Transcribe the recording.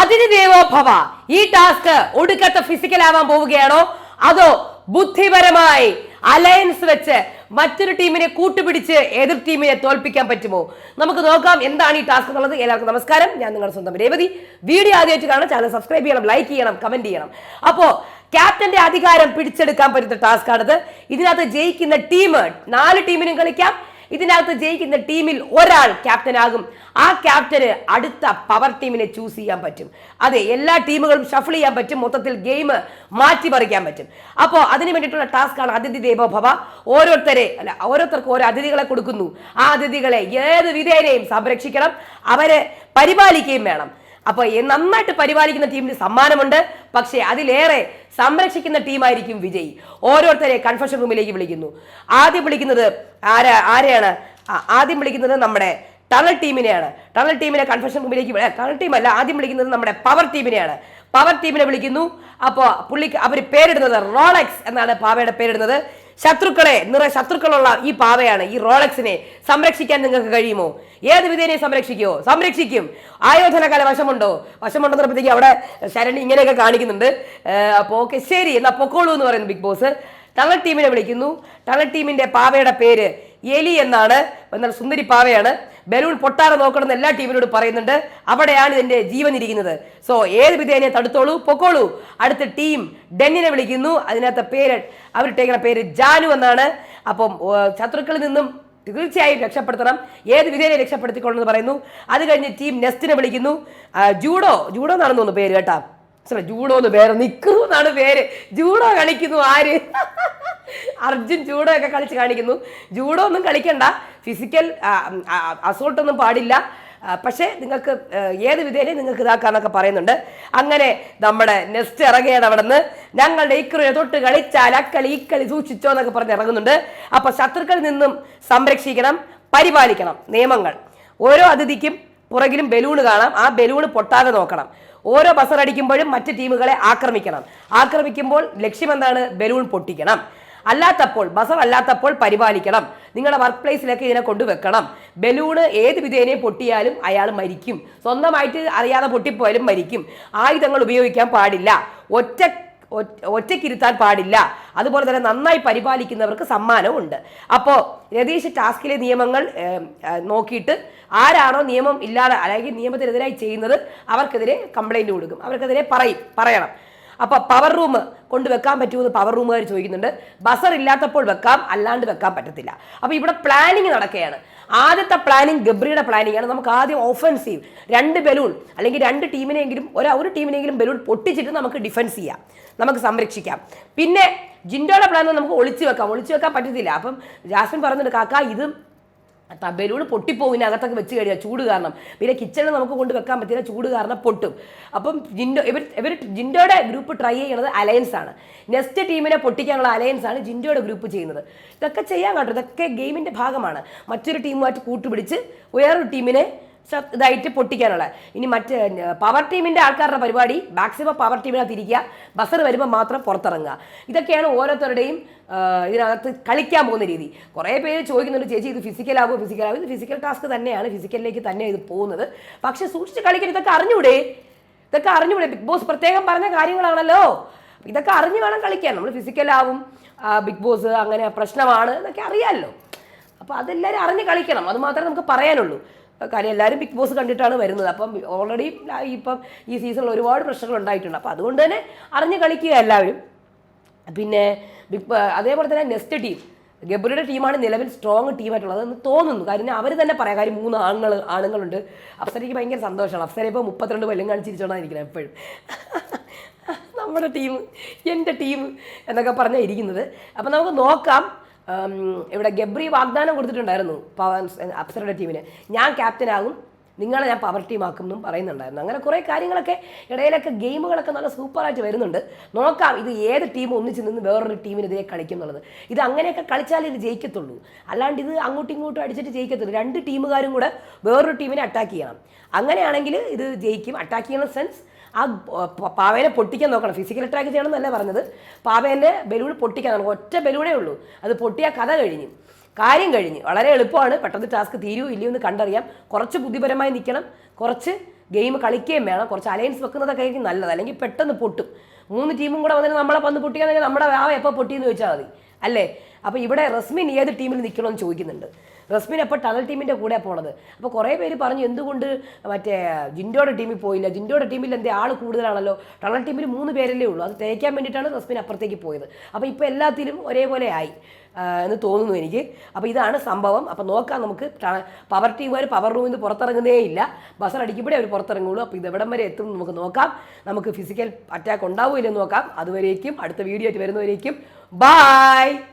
അതിഥി ദേവോ ഭവ? ഈ ടാസ്ക് ഒടുക്കത്തെ ഫിസിക്കൽ ആവാൻ പോവുകയാണോ? അതോ ബുദ്ധിപരമായി അലയൻസ് വെച്ച് മറ്റൊരു ടീമിനെ കൂട്ടുപിടിച്ച് എതിർ ടീമിനെ തോൽപ്പിക്കാൻ പറ്റുമോ? നമുക്ക് നോക്കാം എന്താണ് ഈ ടാസ്ക് എന്നുള്ളത്. എല്ലാവർക്കും നമസ്കാരം. ഞാൻ നിങ്ങളുടെ സ്വന്തം രേവതി. വീഡിയോ ആദ്യമായിട്ട് കാണാൻ ചാനൽ സബ്സ്ക്രൈബ് ചെയ്യണം ലൈക്ക് ചെയ്യണം കമന്റ് ചെയ്യണം. അപ്പോ ക്യാപ്റ്റന്റെ അധികാരം പിടിച്ചെടുക്കാൻ പറ്റുന്ന ടാസ്ക് ആണിത്. ഇതിനകത്ത് ജയിക്കുന്ന ടീം നാല് ടീമിനും കളിക്കാം. ഇതിനകത്ത് ജയിക്കുന്ന ടീമിൽ ഒരാൾ ക്യാപ്റ്റൻ ആകും ആ ക്യാപ്റ്റന് അടുത്ത പവർ ടീമിനെ ചൂസ് ചെയ്യാൻ പറ്റും. അതെ എല്ലാ ടീമുകളും ഷഫിൾ ചെയ്യാൻ പറ്റും. മൊത്തത്തിൽ ഗെയിം മാറ്റിമറിക്കാൻ പറ്റും. അപ്പോൾ അതിന് വേണ്ടിയിട്ടുള്ള ടാസ്ക്കാണ് അതിഥി ദേവോഭവ. ഓരോരുത്തരെ അല്ല ഓരോരുത്തർക്കും ഓരോ അതിഥികളെ കൊടുക്കുന്നു. ആ അതിഥികളെ ഏത് വിധേനയും സംരക്ഷിക്കണം. അവരെ പരിപാലിക്കുകയും വേണം. അപ്പോൾ നന്നായിട്ട് പരിപാലിക്കുന്ന ടീമിന് സമ്മാനമുണ്ട്. പക്ഷേ അതിലേറെ സംരക്ഷിക്കുന്ന ടീമായിരിക്കും വിജയ്. ഓരോരുത്തരെ കൺഫ്യൂഷൻ റൂമിലേക്ക് വിളിക്കുന്നു. ആദ്യം വിളിക്കുന്നത് ആരാ ആരെയാണ്? ആദ്യം വിളിക്കുന്നത് നമ്മുടെ ടണൽ ടീമിനെയാണ്. ടണൽ ടീമിനെ കൺഫ്യൂഷൻ റൂമിലേക്ക് ടണൽ ടീം അല്ല ആദ്യം വിളിക്കുന്നത് നമ്മുടെ പവർ ടീമിനെയാണ് പവർ ടീമിനെ വിളിക്കുന്നു. അപ്പോൾ പുള്ളിക്ക് അവർ പേരിടുന്നത് റോളക്സ് എന്നാണ് പാവയുടെ പേരിടുന്നത്. ശത്രുക്കളെ നിറ ശത്രുക്കളുള്ള ഈ പാവയാണ് ഈ റോളക്സിനെ സംരക്ഷിക്കാൻ നിങ്ങൾക്ക് കഴിയുമോ? ഏത് വിധേനെ സംരക്ഷിക്കുമോ സംരക്ഷിക്കും. ആയോധന കല വശമുണ്ടോ വശമുണ്ടെന്ന് പറയുമ്പോഴത്തേക്ക് അവിടെ ശരണി ഇങ്ങനെയൊക്കെ കാണിക്കുന്നുണ്ട്. അപ്പോൾ ഓക്കെ ശരി എന്നാ പൊക്കോളൂ എന്ന് പറയുന്നു ബിഗ് ബോസ്. ടണൽ ടീമിനെ വിളിക്കുന്നു. ടണൽ ടീമിന്റെ പാവയുടെ പേര് എലി എന്നാണ്. എന്നാൽ സുന്ദരി പാവയാണ്. ബലൂൺ പൊട്ടാതെ നോക്കണമെന്ന് എല്ലാ ടീമിനോട് പറയുന്നുണ്ട്. അവിടെയാണ് ഇതിന്റെ ജീവൻ ഇരിക്കുന്നത്. സോ ഏത് വിധേനെ തടുത്തോളൂ പൊക്കോളൂ. അടുത്ത ടീം ഡെന്നിനെ വിളിക്കുന്നു. അതിനകത്ത് പേര് അവരിട്ടേക്കുന്ന പേര് ജാനു എന്നാണ്. അപ്പം ശത്രുക്കളിൽ നിന്നും തീർച്ചയായും രക്ഷപ്പെടുത്തണം. ഏത് വിധേനെ രക്ഷപ്പെടുത്തിക്കൊള്ളെന്ന് പറയുന്നു. അത് കഴിഞ്ഞ് ടീം നെസ്റ്റിനെ വിളിക്കുന്നു. ജൂഡോ ജൂഡോ എന്നാണെന്ന് തോന്നുന്നു പേര് കേട്ടാ. sorry, ജൂഡോ എന്ന് പേര്. നിക്കുന്നു എന്നാണ് പേര്. ജൂഡോ കളിക്കുന്നു ആര്? അർജുൻ ജൂഡോ ഒക്കെ കളിച്ച് കാണിക്കുന്നു. ജൂഡോ ഒന്നും കളിക്കണ്ട. ഫിസിക്കൽ അസോൾട്ടൊന്നും പാടില്ല. പക്ഷേ നിങ്ങൾക്ക് ഏത് വിധേനയും നിങ്ങൾക്ക് ഇതാക്കാന്നൊക്കെ പറയുന്നുണ്ട്. അങ്ങനെ നമ്മുടെ നെസ്റ്റ് ഇറങ്ങിയത് അവിടെ നിന്ന് ഞങ്ങളുടെ ഇക്കുറിയെ തൊട്ട് കളിച്ചാൽ അക്കളി ഇക്കളി സൂക്ഷിച്ചോ എന്നൊക്കെ പറഞ്ഞ് ഇറങ്ങുന്നുണ്ട്. അപ്പൊ ശത്രുക്കളിൽ നിന്നും സംരക്ഷിക്കണം പരിപാലിക്കണം നിയമങ്ങൾ. ഓരോ അതിഥിക്കും പുറകിലും ബലൂൺ കാണാം. ആ ബലൂൺ പൊട്ടാതെ നോക്കണം. ഓരോ ബസർ അടിക്കുമ്പോഴും മറ്റ് ടീമുകളെ ആക്രമിക്കണം. ആക്രമിക്കുമ്പോൾ ലക്ഷ്യം എന്താണ്? ബലൂൺ പൊട്ടിക്കണം. അല്ലാത്തപ്പോൾ ബസർ അല്ലാത്തപ്പോൾ പരിപാലിക്കണം. നിങ്ങളുടെ വർക്ക് പ്ലേസിലൊക്കെ ഇതിനെ കൊണ്ടുവെക്കണം. ബലൂണ് ഏത് വിധേനയും പൊട്ടിയാലും അയാൾ മരിക്കും. സ്വന്തമായിട്ട് അറിയാതെ പൊട്ടിപ്പോയാലും മരിക്കും. ആയുധങ്ങൾ ഉപയോഗിക്കാൻ പാടില്ല. ഒറ്റ ഒറ്റക്കിരുത്താൻ പാടില്ല. അതുപോലെ തന്നെ നന്നായി പരിപാലിക്കുന്നവർക്ക് സമ്മാനവും ഉണ്ട്. അപ്പോൾ രതീഷ് ടാസ്കിലെ നിയമങ്ങൾ നോക്കിയിട്ട് ആരാണോ നിയമം ഇല്ലാതെ അല്ലെങ്കിൽ നിയമത്തിനെതിരായി ചെയ്യുന്നത് അവർക്കെതിരെ കംപ്ലൈന്റ് കൊടുക്കും. അവർക്കെതിരെ പറയും പറയണം. അപ്പൊ പവർ റൂം കൊണ്ട് വെക്കാൻ പറ്റുമെന്ന് പവർ റൂമുകാർ ചോദിക്കുന്നുണ്ട്. ബസർ ഇല്ലാത്തപ്പോൾ വെക്കാം അല്ലാണ്ട് വെക്കാൻ പറ്റത്തില്ല. അപ്പൊ ഇവിടെ പ്ലാനിങ് നടക്കുകയാണ്. ആദ്യത്തെ പ്ലാനിങ് ഗബ്രിയുടെ പ്ലാനിങ് ആണ്. നമുക്ക് ആദ്യം ഓഫൻസീവ് രണ്ട് ബലൂൺ അല്ലെങ്കിൽ രണ്ട് ടീമിനെങ്കിലും ഒരു ഒരു ടീമിനെങ്കിലും ബലൂൺ പൊട്ടിച്ചിട്ട് നമുക്ക് ഡിഫൻസ് ചെയ്യാം. നമുക്ക് സംരക്ഷിക്കാം. പിന്നെ ജിൻഡോയുടെ പ്ലാൻ നമുക്ക് ഒളിച്ചു വെക്കാം. ഒളിച്ചു വെക്കാൻ പറ്റത്തില്ല. അപ്പം ജാസ്മിൻ പറഞ്ഞിട്ട് കാക്ക ഇത് ബലൂൺ പൊട്ടിപ്പോവും ഇനി അകത്തൊക്കെ വെച്ച് കഴിയുക ചൂട് കാരണം. പിന്നെ കിച്ചണിൽ നമുക്ക് കൊണ്ട് വെക്കാൻ പറ്റില്ല ചൂട് കാരണം പൊട്ടും. അപ്പം ജിൻഡോ ഇവർ ഇവർ ജിൻഡോയുടെ ഗ്രൂപ്പ് ട്രൈ ചെയ്യുന്നത് അലയൻസ് ആണ്. നെക്സ്റ്റ് ടീമിനെ പൊട്ടിക്കാനുള്ള അലയൻസ് ആണ് ജിൻഡോയുടെ ഗ്രൂപ്പ് ചെയ്യുന്നത്. ഇതൊക്കെ ചെയ്യാൻ കേട്ടോ ഇതൊക്കെ ഗെയിമിന്റെ ഭാഗമാണ്. മറ്റൊരു ടീമുമായിട്ട് കൂട്ടുപിടിച്ച് വേറൊരു ടീമിനെ ഇതായിട്ട് പൊട്ടിക്കാനുള്ള ഇനി മറ്റ് പവർ ടീമിന്റെ ആൾക്കാരുടെ പരിപാടി മാക്സിമം പവർ ടീമിനകത്ത് ഇരിക്കുക. ബസർ വരുമ്പോൾ മാത്രം പുറത്തിറങ്ങുക. ഇതൊക്കെയാണ് ഓരോരുത്തരുടെയും ഇതിനകത്ത് കളിക്കാൻ പോകുന്ന രീതി. കുറേ പേര് ചോദിക്കുന്നുണ്ട് ചേച്ചി ഇത് ഫിസിക്കൽ ആകും ഇത് ഫിസിക്കൽ ടാസ്ക് തന്നെയാണ്. ഫിസിക്കലിലേക്ക് തന്നെ ഇത് പോകുന്നത്. പക്ഷേ സൂക്ഷിച്ച് കളിക്കാൻ ഇതൊക്കെ അറിഞ്ഞൂടെ? ഇതൊക്കെ അറിഞ്ഞൂടെ? ബിഗ് ബോസ് പ്രത്യേകം പറഞ്ഞ കാര്യങ്ങളാണല്ലോ. ഇതൊക്കെ അറിഞ്ഞു വേണം കളിക്കാൻ. നമ്മൾ ഫിസിക്കലാവും ബിഗ് ബോസ് അങ്ങനെ പ്രശ്നമാണ്. എന്നൊക്കെ അറിയാമല്ലോ അപ്പോൾ അതെല്ലാവരും അറിഞ്ഞ് കളിക്കണം. അത് മാത്രമേ നമുക്ക് പറയാനുള്ളൂ. കാര്യം എല്ലാവരും ബിഗ് ബോസ് കണ്ടിട്ടാണ് വരുന്നത്. അപ്പം ഓൾറെഡി ഇപ്പം ഈ സീസണിൽ ഒരുപാട് പ്രശ്നങ്ങൾ ഉണ്ടായിട്ടുണ്ട്. അപ്പം അതുകൊണ്ട് തന്നെ അറിഞ്ഞ് കളിക്കുക എല്ലാവരും. പിന്നെ ബിഗ് അതേപോലെ തന്നെ നെക്സ്റ്റ് ടീം. ഗബ്രിയുടെ ടീമാണ് നിലവിൽ സ്ട്രോങ് ടീമായിട്ടുള്ളത് എന്ന് തോന്നുന്നു. കാര്യം അവർ തന്നെ പറയാം. കാര്യം മൂന്ന് ആണുങ്ങൾ ആണുങ്ങളുണ്ട്. അപ്സരയ്ക്ക് ഭയങ്കര സന്തോഷമാണ്. അപ്സര ഇപ്പോൾ മുപ്പത്തിരണ്ട് കൊല്ലം കാണിച്ചിരിച്ചോണ്ടായിരിക്കണം എപ്പോഴും. നമ്മുടെ ടീം എന്റെ ടീം എന്നൊക്കെ പറഞ്ഞാൽ ഇരിക്കുന്നത്. അപ്പം നമുക്ക് നോക്കാം. ഇവിടെ ഗബ്രി വാഗ്ദാനം കൊടുത്തിട്ടുണ്ടായിരുന്നു പവൻ അപ്സരയുടെ ടീമിന് ഞാൻ ക്യാപ്റ്റനാകും നിങ്ങളെ ഞാൻ പവർ ടീമാക്കും എന്നും പറയുന്നുണ്ടായിരുന്നു. അങ്ങനെ കുറേ കാര്യങ്ങളൊക്കെ ഇടയിലൊക്കെ ഗെയിമുകളൊക്കെ നല്ല സൂപ്പറായിട്ട് വരുന്നുണ്ട്. നോക്കാം ഇത് ഏത് ടീം ഒന്നിച്ച് നിന്ന് വേറൊരു ടീമിനെതിരെ കളിക്കും എന്നുള്ളത്. ഇത് അങ്ങനെയൊക്കെ കളിച്ചാലേ ഇത് ജയിക്കത്തുള്ളൂ. അല്ലാണ്ട് ഇത് അങ്ങോട്ടും ഇങ്ങോട്ടും അടിച്ചിട്ട് ജയിക്കത്തുള്ളൂ രണ്ട് ടീമുകാരും കൂടെ വേറൊരു ടീമിനെ അറ്റാക്ക് ചെയ്യണം. അങ്ങനെയാണെങ്കിൽ ഇത് ജയിക്കും. അറ്റാക്ക് ചെയ്യണ സെൻസ് ആ പാവേനെ പൊട്ടിക്കാൻ നോക്കണം. ഫിസിക്കൽ അറ്റാക്ക് ചെയ്യണമെന്നല്ല പറഞ്ഞത്? പാവേന്റെ ബലൂൺ പൊട്ടിക്കാൻ നോക്കണം. ഒറ്റ ബലൂണേ ഉള്ളൂ. അത് പൊട്ടിയ കഥ കഴിഞ്ഞു. കാര്യം കഴിഞ്ഞ്. വളരെ എളുപ്പമാണ്. പെട്ടെന്ന് ടാസ്ക് തീരുവോ ഇല്ലയോ എന്ന് കണ്ടറിയാം. കുറച്ച് ബുദ്ധിപരമായി നിൽക്കണം. കുറച്ച് ഗെയിം കളിക്കുകയും വേണം. കുറച്ച് അലയൻസ് വെക്കുന്നതൊക്കെ ആയിരിക്കും നല്ലത്. അല്ലെങ്കിൽ പെട്ടെന്ന് പൊട്ടും. മൂന്ന് ടീമും കൂടെ വന്നിട്ട് നമ്മളെ വന്ന് പൊട്ടിയാണെങ്കിൽ നമ്മുടെ ആ എപ്പോൾ പൊട്ടിയെന്ന് ചോദിച്ചാൽ മതി. അല്ലേ? അപ്പോൾ ഇവിടെ റസ്മിൻ ഏത് ടീമിൽ നിൽക്കണമെന്ന് ചോദിക്കുന്നുണ്ട്. റസ്മിൻ അപ്പോൾ ടണൽ ടീമിന്റെ കൂടെ പോണത്. അപ്പോൾ കുറേ പേര് പറഞ്ഞു എന്തുകൊണ്ട് മറ്റേ ജിൻഡോയുടെ ടീമിൽ പോയില്ല? ജിൻഡോയുടെ ടീമിൽ എന്തേ ആൾ കൂടുതലാണല്ലോ? ടണൽ ടീമിൽ മൂന്ന് പേരല്ലേ ഉള്ളൂ. അത് തേക്കാൻ വേണ്ടിയിട്ടാണ് റസ്മിൻ അപ്പുറത്തേക്ക് പോയത്. അപ്പോൾ ഇപ്പോൾ എല്ലാത്തിലും ഒരേപോലെ ആയി എന്ന് തോന്നുന്നു എനിക്ക്. അപ്പോൾ ഇതാണ് സംഭവം. അപ്പോൾ നോക്കാം നമുക്ക് പവർ ടീമുകാർ പവർ റൂമിൽ നിന്ന് പുറത്തിറങ്ങുന്നേ ഇല്ല. ബസർ അടിക്കുമ്പോഴേ അവർ പുറത്തിറങ്ങുള്ളൂ. അപ്പോൾ ഇത് എവിടം വരെ എത്തും നമുക്ക് നോക്കാം. നമുക്ക് ഫിസിക്കൽ അറ്റാക്ക് ഉണ്ടാവില്ലെന്ന് നോക്കാം. അതുവരേക്കും അടുത്ത വീഡിയോ ആയിട്ട് വരുന്നവരേക്കും. ബായ്